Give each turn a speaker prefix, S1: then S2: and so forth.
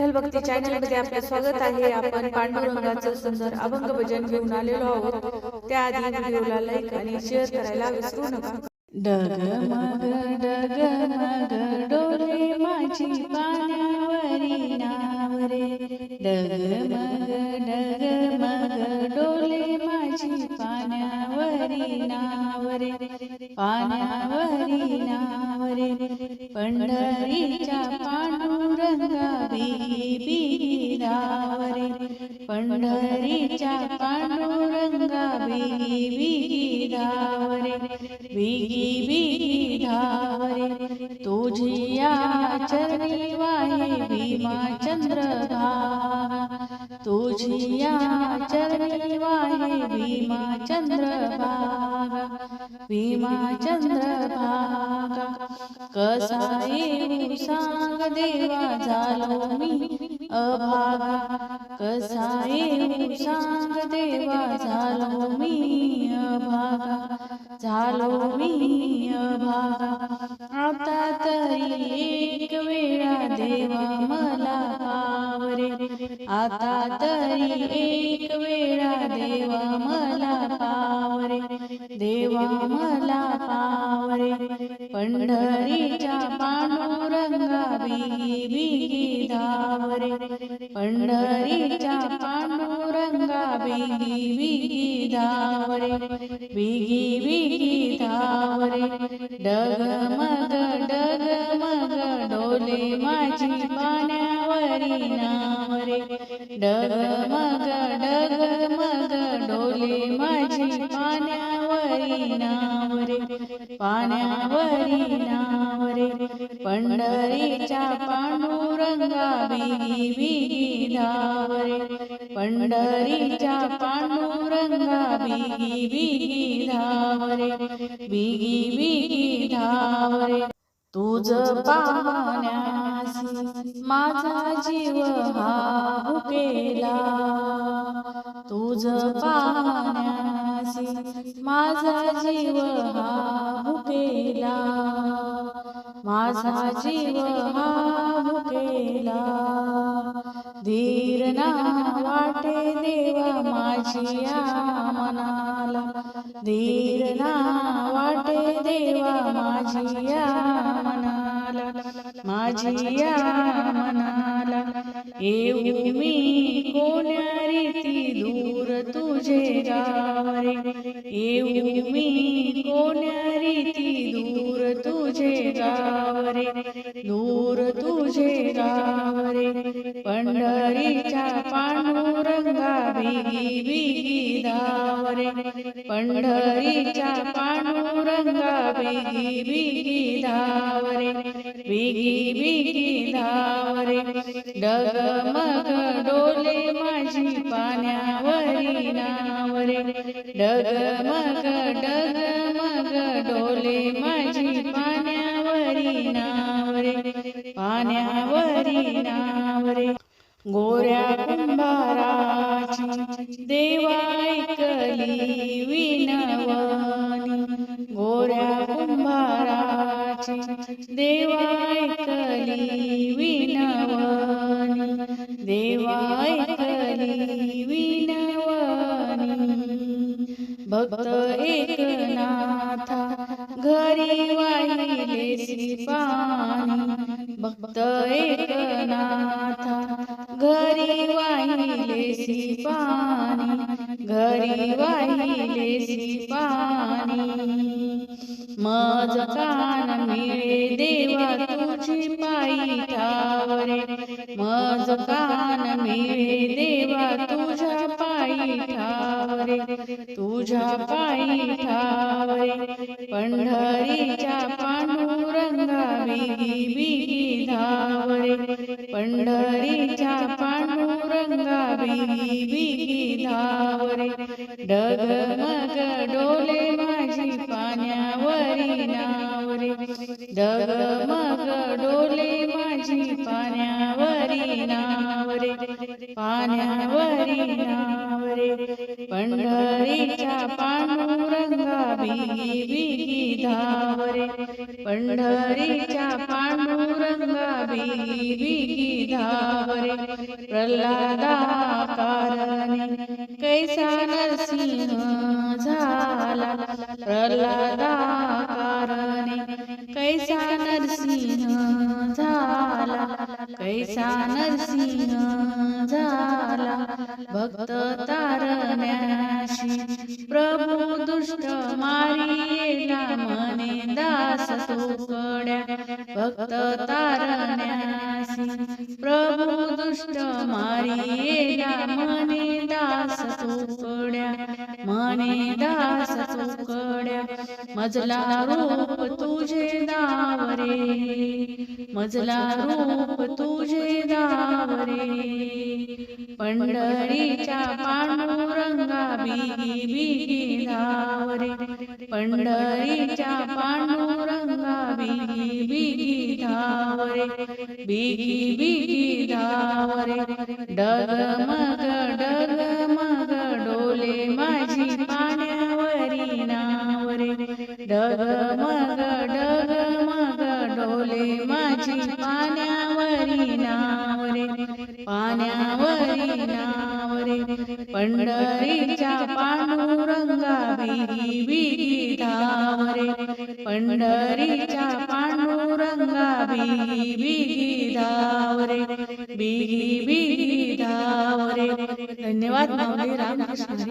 S1: विठ्ठल भक्ती चॅनलमध्ये आपलं स्वागत आहे. आपण पांडुरंगाचं सुंदर अभंग भजन घेऊन आलेलो आहोत. त्याआधी व्हिडिओला लाईक आणि शेअर करायला विसरू नका
S2: डगमग डगमग डोले माझी पाण्यावरी नावरे डगमग डगमग डोले माझी पाण्यावरी नावरे. पाण्यावरी नावरे. पंढरीच्या पांडुरंगा बिगी पंढरीच्या पांडुरंगा बिगी धावरे बिगी बिगी धावरे तुझी या चरणी वाहे भीमा चंद्र तुझी तुझिया चरणी वाहे भीमाचंद्र भागा भीमाचंद्र भागा कसा येऊ सांग देवा झालो मी अभागा. कसा येऊ सांग देवा झालो मी अभागा. झालो मी अभागा. आता तरी एक वेळा देवा आता तरी एक वेळा देवा मला पावरे देवा मला पावरे पंढरीच्या पांडुरंगा बिगी बिगी धावरे पंढरीच्या पांडुरंगा बिगी बिगी धावरे बिगी बिगी धावरे डगमग पाण्यावरी नावरे पाण्यावरी नावरे. पंढरीच्या पांडुरंगा बिगी बिगी धावरे पंढरीच्या पांडुरंगा बिगी बिगी धावरे बिगी बिगी धावरे तुझ पाहण्यासी माझा जीव हा केला तुझ पाहण्यासी माझा जीव हा हुकेला. माझा जीव हा हुकेला. धीर ना वाटे देवा माझी मनाला धीर ना वाटे देवा माझी मनाला माझी या मनाला येऊ मी कोण्या रीती दूर तुझे गावरे. येऊ मी कोण्या रीती दूर तुझे गावरे? दूर तुझे गावरे बिगी धावरे पंढरीच्या पांडुरंगा बिगी बिगी धावरे बिगी बिगी धावरे डगमग डोले माझी पाण्यावरी नावरे डगमग डगमग डोले माझी पाण्यावरी नावरे पाण्यावरी नावरे गोऱ्या देवायकली विनवानी गोऱ्या कुंभाराची देवायकली विनवानी देवायकली विनवानी भक्त एक भक्त एकनाथा घरी वाहिले पाणी भक्त एकनाथा घरी वाहिले पाणी घरी वाहिले पाणी मज कान मिळे देवा तुझी पायी ठावरे. मज कान मिळे देवा तुझ्या पायी ठावरे. तुझ्या पायी ठावरे. पंढरीच्या पांडुरंगा बिगी बिगी धावरे. पंढरीच्या पांडुरंगा बिगी बिगी धावरे. डगमग डोले माझी पाण्यावरी नावरे डगमग डोले माझी पाण्यावरी नावरे पाण्यावरी नावरे पंढरीच्या पंढरीच्या पांडुरंगा बिगी बिगी धावरे पंढरीच्या पांडुरंगा बिगी बिगी धावरे प्रल्हादा कारणे कैसा नरसिंह झाला प्रल्हादा कारणे कैसा नरसिंह झाला कैसा नरसिंह झाला भक्त तारण्याशी प्रभू दुष्ट मारियेला मने दास तोकड्या भक्त तारण्यासी प्रभु दुष्ट मारियेला मने दास तोकड्या मने दास तोकड्या मजला रूप तुझे दावरे मजला रूप तुझे दावरे पंढरीच्या पांडुरंगा बिगी बिगी धावरे पंढरीच्या पांडुरंगा बिगी बिगी धावरे बिगी बिगी धावरे डगमग डगमग डोले माझी पाण्यावरी नावरे डगमग डगमग माझी पाण्यावरी नावरे पाण्यावरी नावरे पंढरीच्या पांडुरंगा बिगी बिगी धावरे पंढरीच्या पांडुरंगा बिगी बिगी धावरे बिगी बिगी धावरे धन्यवाद माऊली रामकृष्ण.